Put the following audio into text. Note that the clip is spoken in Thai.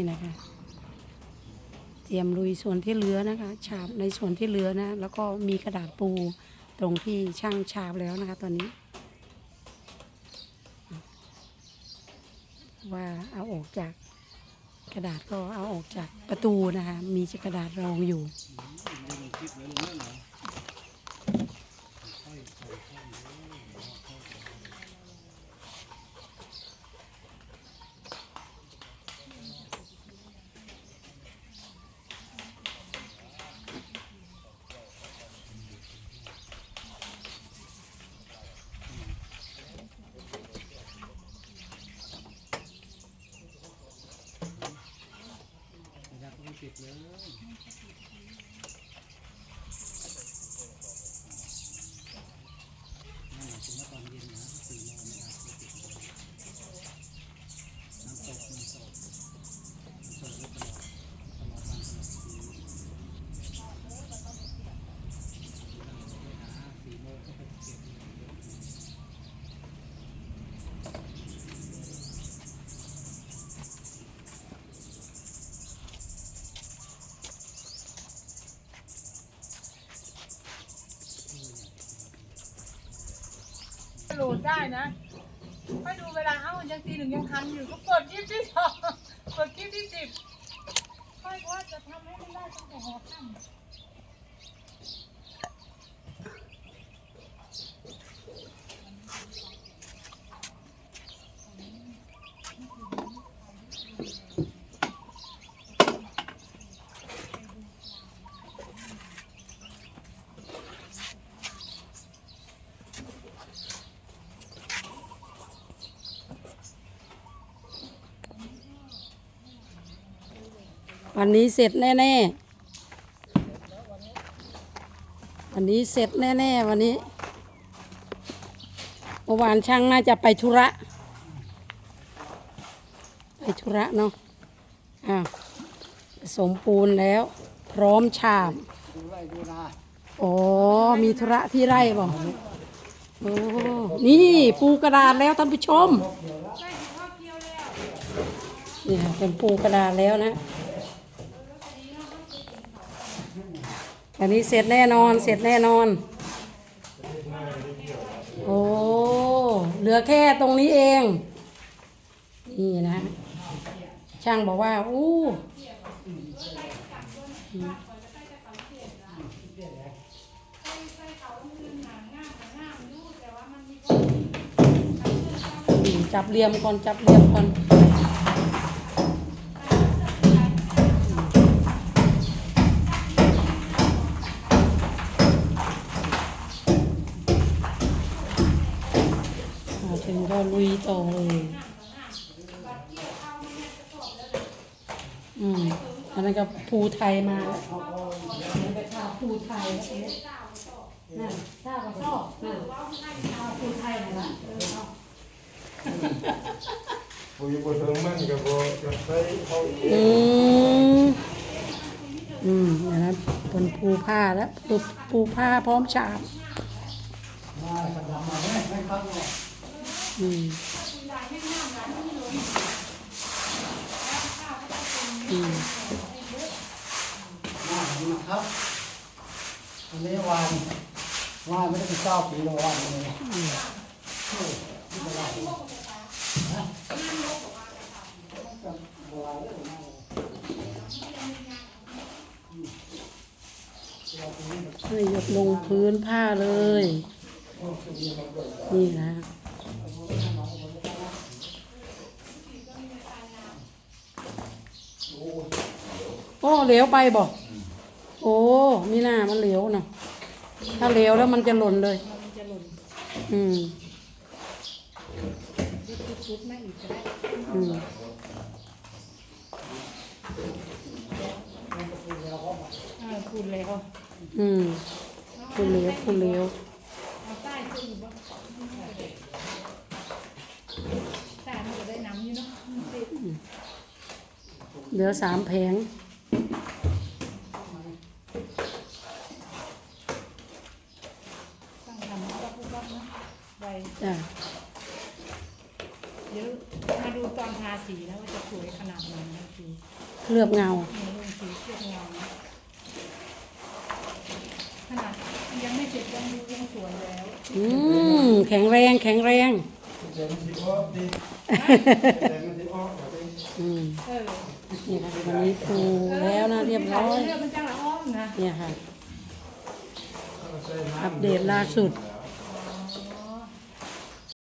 นี่นะคะ เตรียมลุยส่วนที่เหลือนะคะ ฉาบในส่วนที่เหลือนะ แล้วก็มีกระดาษปูตรงที่ช่างฉาบแล้วนะคะ ตอนนี้ ว่าเอาออกจากกระดาษก็เอาออกจากประตูนะคะ มีกระดาษรองอยู่ โหลดได้นะไปดูเวลาเอ้ายังตีหนึ่งยังทันอยู่ก็กดคลิปที่สองกดคลิปที่สิบค่อยว่าจะทำให้มันได้ตั้งแต่หัวค่ำ วันนี้เสร็จแน่ๆ วันนี้เสร็จแน่ๆ วันนี้เมื่อวานช่างน่าจะไปธุระ ไปธุระเนาะอะผสมปูนแล้ว พร้อมฉาบอ๋อมีธุระที่ไร่บอกโอ้นี่ปูกระดาษแล้วท่านผู้ชมนี่ค่ะเป็นปูกระดาษแล้วนะ อันนี้เสร็จแน่นอนเสร็จแน่นอน โอ้เหลือแค่ตรงนี้เอง นี่นะ ช่างบอกว่า อู้จับเหลี่ยมก่อนจับเหลี่ยมก่อน ต่อเลยอืมอันนั้นก็ภูไทยมาแล้วอันนั้นก็ข้าภูไทยนั่นข้ากับชอบนั่นข้าภูไทยนั่นละเออเอาปุยบุตรมันก็บอกจะใช้เขาอืมอืมอันนั้นเป็นภูผ้าแล้วภูภูผ้าพร้อมฉาบอืม อืมครับอันนี้วานวานไม่ได้เป็นเก้าปีแล้ววานเลยให้หยดลงพื้นผ้าเลย นี่นะ โอ้เหลวไปบอกโอ้มีหน้ามันเหลวนะถ้าเหลวแล้วมันจะหล่นเลยอืมอืมเออพูดแล้วอืมคุณเหลวคุณเหลวเอาใต้ขึ้นอยู่บ้างใต้มันจะได้น้ำอยู่เนาะ เหลือสามแผง ตั้งทำแล้วก็พูดว่านะไปจ้ะเยอะมาดูตอนทาสีแล้วว่าจะสวยขนาดไหนนะสีเคลือบเงานี่ลงสีเคลือบเงานะขนาดยังไม่เสร็จยังดูยังสวยแล้ว อืมแข็งแรงแข็งแรง แต่มันสิออกดิแต่มันสิ อืมเออนี่ค่ะวันนี้ปูแล้วนะเรียบร้อยเลือกมันจังละอ้อมนะ เนี่ยค่ะ อัปเดตล่าสุด